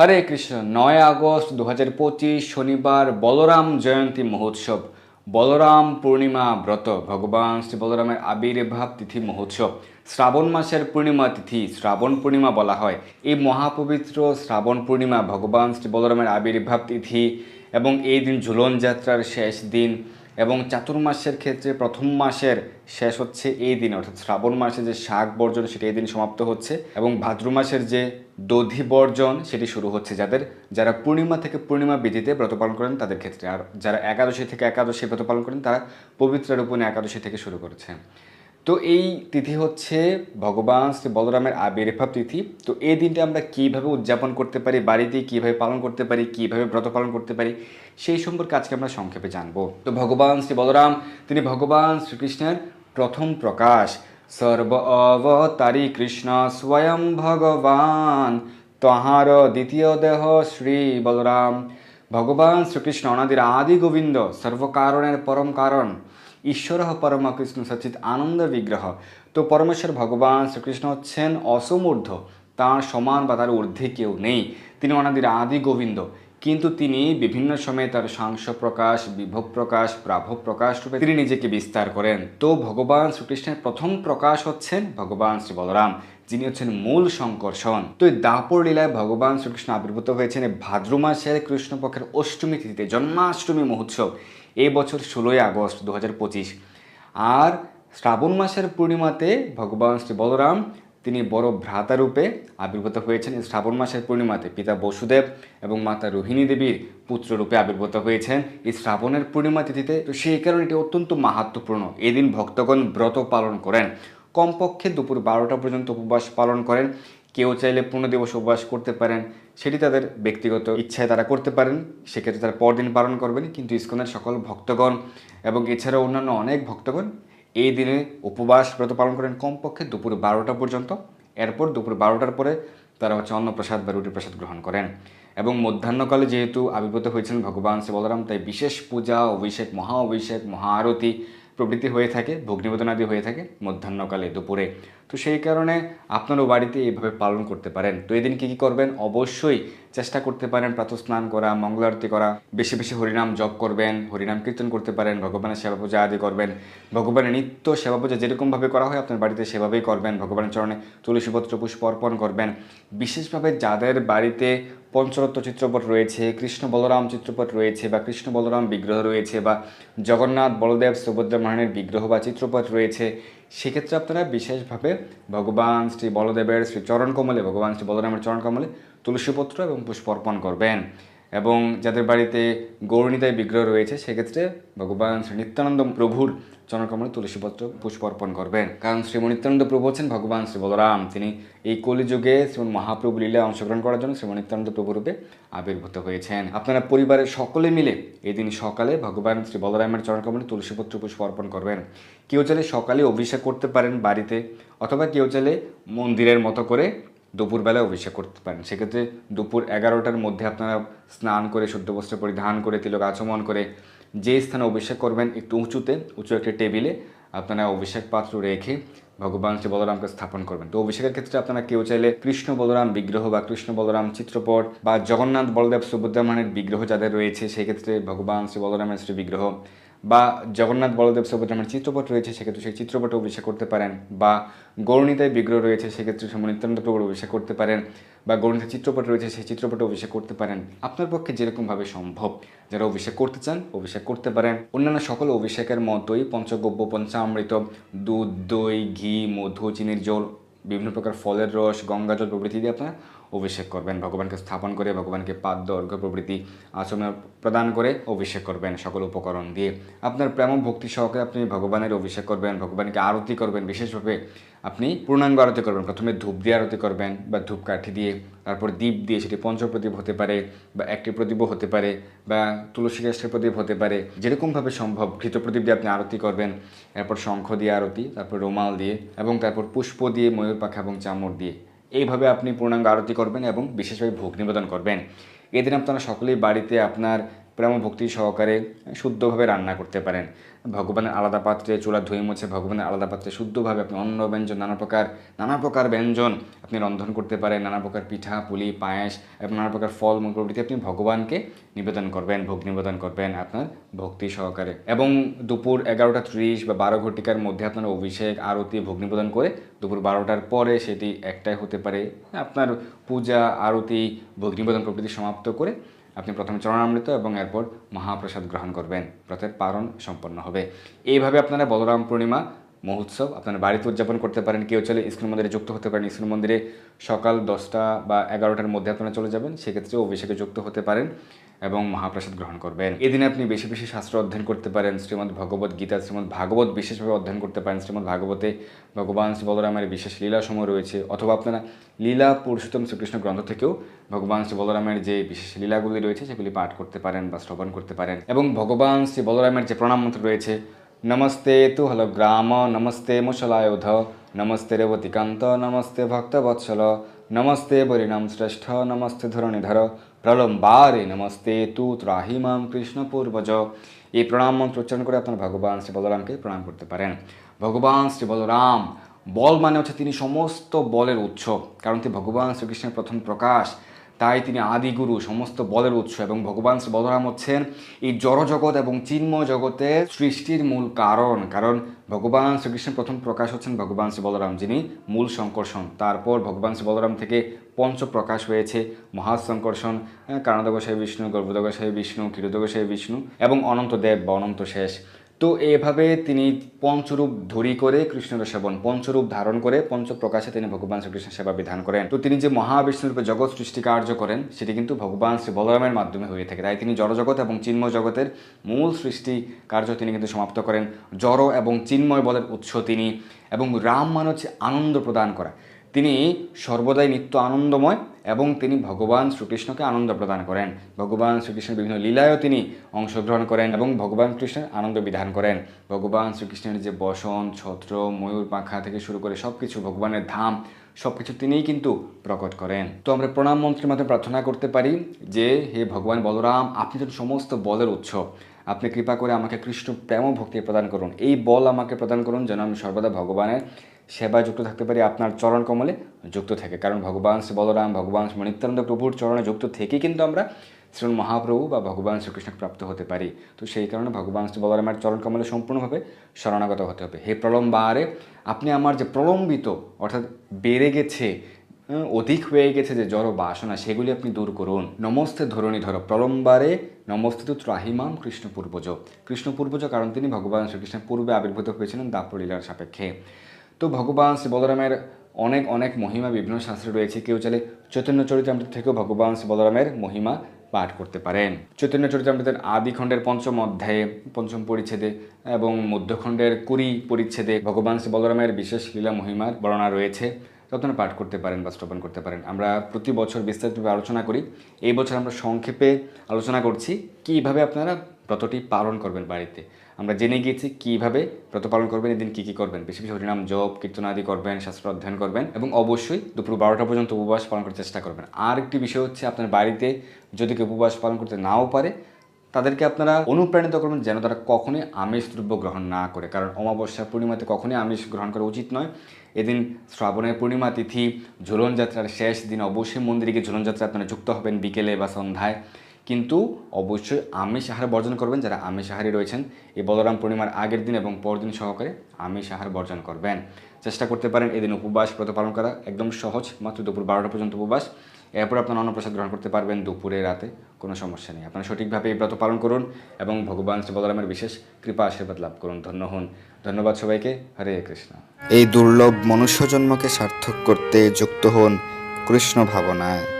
হরে কৃষ্ণ। নয় আগস্ট দু পঁচিশ শনিবার বলরাম জয়ন্তী মহোৎসব। বলরাম পূর্ণিমা ব্রত। ভগবান শ্রী বলরামের আবির্ভাব তিথি মহোৎসব। শ্রাবণ মাসের পূর্ণিমা তিথি, শ্রাবণ পূর্ণিমা বলা হয়। এই মহাপবিত্র শ্রাবণ পূর্ণিমা ভগবান শ্রী বলরামের আবির্ভাব তিথি এবং এই দিন ঝুলন যাত্রার শেষ দিন এবং চাতুর্মাসের ক্ষেত্রে প্রথম মাসের শেষ হচ্ছে এই দিন। অর্থাৎ শ্রাবণ মাসে যে শাক বর্জন, সেটা এই দিন সমাপ্ত হচ্ছে এবং ভাদ্র মাসের যে দধি বর্জন সেটি শুরু হচ্ছে যাদের, যারা পূর্ণিমা থেকে পূর্ণিমা বিধিতে ব্রত পালন করেন তাদের ক্ষেত্রে। আর যারা একাদশী থেকে একাদশী ব্রত পালন করেন, তারা পবিত্র রূপণে একাদশী থেকে শুরু করেছে। তো এই তিথি হচ্ছে ভগবান শ্রী বলরামের আবির্ভাব তিথি। তো এই দিনটা আমরা কীভাবে উদযাপন করতে পারি, বাড়িতে কীভাবে পালন করতে পারি, কীভাবে ব্রত পালন করতে পারি, সেই সম্পর্কে আজকে আমরা সংক্ষেপে জানব। তো ভগবান শ্রী বলরাম, তিনি ভগবান শ্রীকৃষ্ণের প্রথম প্রকাশ সর্ব অবতারী কৃষ্ণ স্বয়ং ভগবান। তাহার দ্বিতীয় দেহ শ্রী বলরাম। ভগবান শ্রীকৃষ্ণ অনাদির আদি গোবিন্দ, সর্বকারণের পরম কারণ। ঈশ্বর পরম কৃষ্ণ সচিত আনন্দ বিগ্রহ। তো পরমেশ্বর ভগবান শ্রীকৃষ্ণ হচ্ছেন অসমূর্ধ। তাঁর সমান বা তার ঊর্ধ্বে কেউ নেই। তিনি অনাদির আদি গোবিন্দ। কিন্তু তিনি বিভিন্ন সময়ে তার সাংস প্রকাশ বিভব প্রকাশ প্রাভব প্রকাশ রূপে তিনি নিজেকে বিস্তার করেন। তো ভগবান শ্রীকৃষ্ণের প্রথম প্রকাশ হচ্ছেন ভগবান শ্রী বলরাম, যিনি হচ্ছেন মূল সংকর্ষণ। তো এই দাপর লীলায় ভগবান শ্রীকৃষ্ণ আবির্ভূত হয়েছেন ভাদ্র মাসের কৃষ্ণপক্ষের অষ্টমী তিথিতে, জন্মাষ্টমী মহোৎসব এই বছর ষোলোই আগস্ট দু হাজার পঁচিশ। আর শ্রাবণ মাসের পূর্ণিমাতে ভগবান শ্রী বলরাম তিনি বড় ভ্রাতারূপে আবির্ভূত হয়েছেন। শ্রাবণ মাসের পূর্ণিমাতে পিতা বসুদেব এবং মাতা রোহিণী দেবীর পুত্ররূপে আবির্ভূত হয়েছেন। এই শ্রাবণের পূর্ণিমা তিথিতে তো সেই কারণে এটি অত্যন্ত মাহাত্মপূর্ণ এদিন ভক্তগণ ব্রত পালন করেন। কমপক্ষে দুপুর বারোটা পর্যন্ত উপবাস পালন করেন। কেউ চাইলে পূর্ণ দিবস উপবাস করতে পারেন। সেটি তাদের ব্যক্তিগত ইচ্ছায় তারা করতে পারেন। সেক্ষেত্রে তারা পরদিন পালন করবেন। কিন্তু ইস্কনের সকল ভক্তগণ এবং এছাড়াও অন্যান্য অনেক ভক্তগণ এই দিনে উপবাস ব্রত পালন করেন কমপক্ষে দুপুর বারোটা পর্যন্ত। এরপর দুপুর বারোটার পরে তারা হচ্ছে অন্নপ্রসাদ বা রুটি প্রসাদ গ্রহণ করেন। এবং মধ্যাহ্নকালে যেহেতু আবির্ভূত হয়েছেন ভগবান শ্রী বলরাম তাই বিশেষ পূজা, অভিষেক, মহা অভিষেক, মহা আরতি প্রভৃতি হয়ে থাকে ভোগ আদি হয়ে থাকে মধ্যাহ্নকালে দুপুরে। তো সেই কারণে আপনারও বাড়িতে এইভাবে পালন করতে পারেন। তো এদিন কী কী করবেন? অবশ্যই চেষ্টা করতে পারেন প্রাতঃ স্নান করা, মঙ্গল আরতি করা, বেশি বেশি হরিনাম জপ করবেন, হরিনাম কীর্তন করতে পারেন, ভগবানের সেবা পূজা আদি করবেন। ভগবানের নিত্য সেবা পূজা যেরকমভাবে করা হয়, আপনার বাড়িতে সেভাবেই করবেন, ভগবানের চরণে তুলসীপত্র পুষ্প অর্পণ করবেন। বিশেষভাবে যাদের বাড়িতে পঞ্চরত্ন চিত্রপট রয়েছে, কৃষ্ণ বলরাম চিত্রপট রয়েছে বা কৃষ্ণ বলরাম বিগ্রহ রয়েছে বা জগন্নাথ বলদেব সুভদ্রা মহানের বিগ্রহ বা চিত্রপট রয়েছে সেক্ষেত্রে আপনারা বিশেষভাবে ভগবান শ্রী বলদেবের শ্রী চরণ কমলে ভগবান শ্রী বলরামের চরণ কমলে তুলসীপত্র এবং পুষ্প অর্পণ করবেন। এবং যাদের বাড়িতে গৌরণিতায় বিগ্রহ রয়েছে, সেক্ষেত্রে ভগবান শ্রী নিত্যানন্দ প্রভুর চরণকমলে তুলসীপত্র পুষ্প অর্পণ করবেন। কারণ শ্রী নিত্যানন্দ প্রভু হচ্ছেন ভগবান শ্রী বলরাম। তিনি এই কলিযুগে শ্রীমন মহাপ্রভু লীলা অংশগ্রহণ করার জন্য শ্রীমন নিত্যানন্দ প্রভু রূপে আবির্ভূত হয়েছেন। আপনারা পরিবারের সকলে মিলে এদিন সকালে ভগবান শ্রী বলরামের চরণকমলে তুলসীপত্র পুষ্প অর্পণ করবেন। কেউ চাইলে সকালে অভিষেক করতে পারেন বাড়িতে, অথবা কেউ চাইলে মন্দিরের মতো করে দুপুরবেলা অভিষেক করতে পারেন। সেক্ষেত্রে দুপুর এগারোটার মধ্যে আপনারা স্নান করে, শুদ্ধ বস্ত্র পরিধান করে, তিলক আচমন করে যে স্থানে অভিষেক করবেন একটু উঁচুতে, উঁচু একটা টেবিলে আপনারা অভিষেক পাত্র রেখে ভগবান শ্রী বলরামকে স্থাপন করবেন। তো অভিষেকের ক্ষেত্রে আপনারা কেউ চাইলে কৃষ্ণ বলরাম বিগ্রহ বা কৃষ্ণ বলরাম চিত্রপট বা জগন্নাথ বলদেব সুভদ্রামানের বিগ্রহ যাদের রয়েছে, সেক্ষেত্রে ভগবান শ্রী বলরামের শ্রী বিগ্রহ বা জগন্নাথ বলদেব সুভদ্রামের চিত্রপট রয়েছে, সেক্ষেত্রে সেই চিত্রপটে অভিষেক করতে পারেন। বা গৌরণিতায় বিগ্রহ রয়েছে, সেক্ষেত্রে সে নিত্যানন্দ প্রভুর অভিষেক করতে পারেন। বা গণিত চিত্রপট রয়েছে, সেই চিত্রপটে অভিষেক করতে পারেন। আপনার পক্ষে যেরকমভাবে সম্ভব। যারা অভিষেক করতে চান, অভিষেক করতে পারেন। অন্যান্য সকল অভিষেকের মতোই পঞ্চগব্য, পঞ্চামৃত, দুধ, দই, ঘি, মধু, চিনির জল, বিভিন্ন প্রকার ফলের রস, গঙ্গা জল প্রভৃতি দিয়ে আপনারা অভিষেক করবেন। ভগবানকে স্থাপন করে, ভগবানকে পাদ্য অর্ঘ্য প্রভৃতি আচরণ প্রদান করে অভিষেক করবেন সকল উপকরণ দিয়ে। আপনার প্রেম ভক্তি সহকারে আপনি ভগবানের অভিষেক করবেন, ভগবানকে আরতি করবেন, বিশেষভাবে আপনি পূর্ণাঙ্গ আরতি করবেন। প্রথমে ধূপ দিয়ে আরতি করবেন বা ধূপকাঠি দিয়ে, তারপর দ্বীপ দিয়ে সেটি পঞ্চপ্রদীপ হতে পারে বা একটি প্রদীপও হতে পারে বা তুলসী গাছের প্রদীপ হতে পারে। যেরকমভাবে সম্ভব ঘৃত প্রদীপ দিয়ে আপনি আরতি করবেন, এরপর শঙ্খ দিয়ে আরতি, তারপর রুমাল দিয়ে এবং তারপর পুষ্প দিয়ে ময়ূর পাখা এবং চামড় দিয়ে। এইভাবে আপনি পূর্ণাঙ্গ আরতি করবেন এবং বিশেষভাবে ভোগ নিবেদন করবেন। এদিন আপনারা সকলেই বাড়িতে আপনার প্রেম ভক্তি সহকারে শুদ্ধভাবে রান্না করতে পারেন। ভগবানের আলাদা পাত্রে চুলা ধুয়ে মুছে ভগবানের আলাদা পাত্রে শুদ্ধভাবে আপনি অন্ন, ব্যঞ্জন, নানা প্রকার নানা প্রকার ব্যঞ্জন আপনি রন্ধন করতে পারেন। নানা প্রকার পিঠা, পুলি, পায়েস, এবং নানা প্রকার ফল প্রভৃতি আপনি ভগবানকে নিবেদন করবেন, ভোগ নিবেদন করবেন আপনার ভক্তি সহকারে। এবং দুপুর এগারোটা ত্রিশ বা বারো ঘটিকার মধ্যে আপনার অভিষেক, আরতি, ভোগ নিবেদন করে দুপুর বারোটার পরে সেটি একটাই হতে পারে। আপনার পূজা, আরতি, ভোগ নিবেদন প্রভৃতি সমাপ্ত করে আপনি প্রথমে চরণামৃত এবং এরপর মহাপ্রসাদ গ্রহণ করবেন। ব্রতের পারণ সম্পন্ন হবে। এইভাবে আপনারা বলরাম পূর্ণিমা, মহোৎসব আপনারা বাড়িতে উদযাপন করতে পারেন। কেউ চলে ইস্কুল মন্দিরে যুক্ত হতে পারেন। ইস্কুল মন্দিরে সকাল দশটা বা এগারোটার মধ্যে আপনারা চলে যাবেন। সেক্ষেত্রে অভিষেকে যুক্ত হতে পারেন। এবং মহাপ্রসাদ গ্রহণ করবেন। এদিনে আপনি বেশি বেশি শাস্ত্র অধ্যয়ন করতে পারেন। শ্রীমদ্ ভগবত গীতা, শ্রীমদ্ ভাগবত বিশেষভাবে অধ্যয়ন করতে পারেন। শ্রীমদ্ ভাগবতে ভগবান শ্রী বলরামের বিশেষ লীলা সময় রয়েছে। অথবা আপনারা লীলা পুরুষোত্তম শ্রীকৃষ্ণ গ্রন্থ থেকেও ভগবান শ্রী বলরামের যে বিশেষ লীলাগুলি রয়েছে, সেগুলি পাঠ করতে পারেন বা শ্রবণ করতে পারেন। এবং ভগবান শ্রী বলরামের যে প্রণাম মন্ত্র রয়েছে, নমস্তে তু হল গ্রাম, নমস্তে মুসলায়োধ নমস্তে রেবতিকান্ত, নমস্তে ভক্তবৎসল, নমস্তে বরিণাম শ্রেষ্ঠ, নমস্তে ধরণীধর প্রলম্বারে নমস্তে তু ত্রাহিমাম কৃষ্ণ পূর্বজ। এই প্রণাম মন্ত্র উচ্চারণ করে আপনার ভগবান শ্রী বলরামকে প্রণাম করতে পারেন। ভগবান শ্রী বলরাম, বল মানে হচ্ছে তিনি সমস্ত বলের উৎস। কারণ তিনি ভগবান শ্রীকৃষ্ণের প্রথম প্রকাশ। তাই তিনি আদিগুরু সমস্ত বলের উৎস এবং ভগবান শ্রী বলরাম হচ্ছেন এই জড়জগৎ এবং চিন্ময় জগতের সৃষ্টির মূল কারণ। কারণ ভগবান শ্রীকৃষ্ণের প্রথম প্রকাশ হচ্ছেন ভগবান শ্রী বলরাম, যিনি মূল সংকর্ষণ। তারপর ভগবান শ্রী বলরাম থেকে পঞ্চ প্রকাশ হয়েছে মহাসংকর্ষণ কারণদগসায় বিষ্ণু গর্ভদগসায় বিষ্ণু ক্ষীরদগসায় বিষ্ণু এবং অনন্ত দেব বা অনন্ত শেষ। তো এভাবে তিনি পঞ্চরূপ ধরি করে কৃষ্ণের সেবন, পঞ্চরূপ ধারণ করে পঞ্চ প্রকাশে তিনি ভগবান শ্রীকৃষ্ণের সেবা বিধান করেন। তো তিনি যে মহাবিষ্ণুরূপে জগৎ সৃষ্টি কার্য করেন, সেটি কিন্তু ভগবান শ্রী বলরামের মাধ্যমে হয়ে থাকে। তাই তিনি জড়জগৎ এবং চিন্ময় জগতের মূল সৃষ্টি কার্য তিনি কিন্তু সমাপ্ত করেন। জড় এবং চিন্ময় বলের উৎস তিনি এবং রাম মানে হচ্ছে আনন্দ প্রদান করা। তিনি সর্বদাই নিত্য আনন্দময় এবং তিনি ভগবান শ্রীকৃষ্ণকে আনন্দ প্রদান করেন। ভগবান শ্রীকৃষ্ণের বিভিন্ন লীলায়ও তিনি অংশগ্রহণ করেন এবং ভগবান কৃষ্ণের আনন্দ বিধান করেন। ভগবান শ্রীকৃষ্ণের যে বসন, ছত্র, ময়ূর পাখা থেকে শুরু করে সব কিছু ভগবানের ধাম সব কিছু তিনিই কিন্তু প্রকট করেন। তো আমরা প্রণাম মন্ত্রের মাধ্যমে প্রার্থনা করতে পারি যে, হে ভগবান বলরাম, আপনি তো সমস্ত বলের উৎস। আপনি কৃপা করে আমাকে কৃষ্ণ প্রেম ভক্তি প্রদান করুন। এই বল আমাকে প্রদান করুন যেন আমি সর্বদা ভগবানের সেবায় যুক্ত থাকতে পারি, আপনার চরণ কমলে যুক্ত থাকে। কারণ ভগবান শ্রী বলরাম, ভগবান শ্রী নিত্যানন্দ প্রভুর চরণে যুক্ত থেকে কিন্তু আমরা শ্রীমন মহাপ্রভু বা ভগবান শ্রীকৃষ্ণকে প্রাপ্ত হতে পারি। তো সেই কারণে ভগবান শ্রী বলরামের চরণ কমলে সম্পূর্ণভাবে শরণাগত হতে হবে। হে প্রলম্বারে, আপনি আমার যে প্রলম্বিত, অর্থাৎ বেড়ে গেছে অধিক হয়ে গেছে যে জড় বাসনা, সেগুলি আপনি দূর করুন। নমস্তে ধরণী ধর, প্রলম্বারে, নমস্তে তু ত্রাহিমাম কৃষ্ণ পূর্বজ কৃষ্ণ পূর্বজ কারণ তিনি ভগবান শ্রীকৃষ্ণের পূর্বে আবির্ভূত হয়েছিলেন দাপর সাপেক্ষে। তো ভগবান শ্রী বলরামের অনেক অনেক মহিমা বিভিন্ন শাস্ত্রে রয়েছে। কেউ চাইলে চৈতন্য চরিতামৃত থেকেও ভগবান শ্রী বলরামের মহিমা পাঠ করতে পারেন। চৈতন্য চরিতামৃতের আদি খণ্ডের পঞ্চম অধ্যায়ে, পঞ্চম পরিচ্ছেদে এবং মধ্যখণ্ডের কুড়ি পরিচ্ছেদে ভগবান শ্রী বলরামের বিশেষ লীলা মহিমার বর্ণনা রয়েছে। আপনারা পাঠ করতে পারেন বা শ্রবণ করতে পারেন। আমরা প্রতি বছর বিস্তারিতভাবে আলোচনা করি। এই বছর আমরা সংক্ষেপে আলোচনা করছি। কীভাবে আপনারা ব্রতটি পালন করবেন বাড়িতে। আমরা জেনে গিয়েছি কীভাবে ব্রত পালন করবেন, এদিন কী কী করবেন। বেশি বেশি হরিনাম, জপ, কীর্তন আদি করবেন, শাস্ত্র অধ্যয়ন করবেন এবং অবশ্যই দুপুর বারোটা পর্যন্ত উপবাস পালন করার চেষ্টা করবেন। আর একটি বিষয় হচ্ছে আপনার বাড়িতে যদি কেউ উপবাস পালন করতে নাও পারে, তাদেরকে আপনারা অনুপ্রাণিত করবেন যেন তারা কখনোই আমিষ দ্রব্য গ্রহণ না করে। কারণ অমাবস্যা পূর্ণিমাতে কখনোই আমিষ গ্রহণ করা উচিত নয়। এদিন শ্রাবণের পূর্ণিমা, তিথি, ঝুলন যাত্রার শেষ দিন অবশ্যই মন্দিরে গিয়ে ঝুলন যাত্রা আপনারা যুক্ত হবেন বিকেলে বা সন্ধ্যায়। কিন্তু অবশ্যই আমিষ আহার বর্জন করবেন যারা আমিষ আহারী রয়েছেন। এই বলরাম পূর্ণিমার আগের দিন এবং পরদিন সহকারে আমিষ আহার বর্জন করবেন। চেষ্টা করতে পারেন এদিন উপবাস ব্রত পালন করা। একদম সহজ, মাত্র দুপুর বারোটা পর্যন্ত উপবাস। এরপর আপনার অন্নপ্রসাদ গ্রহণ করতে পারবেন দুপুরে, রাতে, কোনো সমস্যা নেই। আপনারা সঠিকভাবে এই ব্রত পালন করুন এবং ভগবান শ্রী বলরামের বিশেষ কৃপা আশীর্বাদ লাভ করুন। ধন্য হন। ধন্যবাদ সবাইকে। হরে কৃষ্ণ। এই দুর্লভ মনুষ্যজন্মকে সার্থক করতে যুক্ত হন কৃষ্ণ ভাবনায়।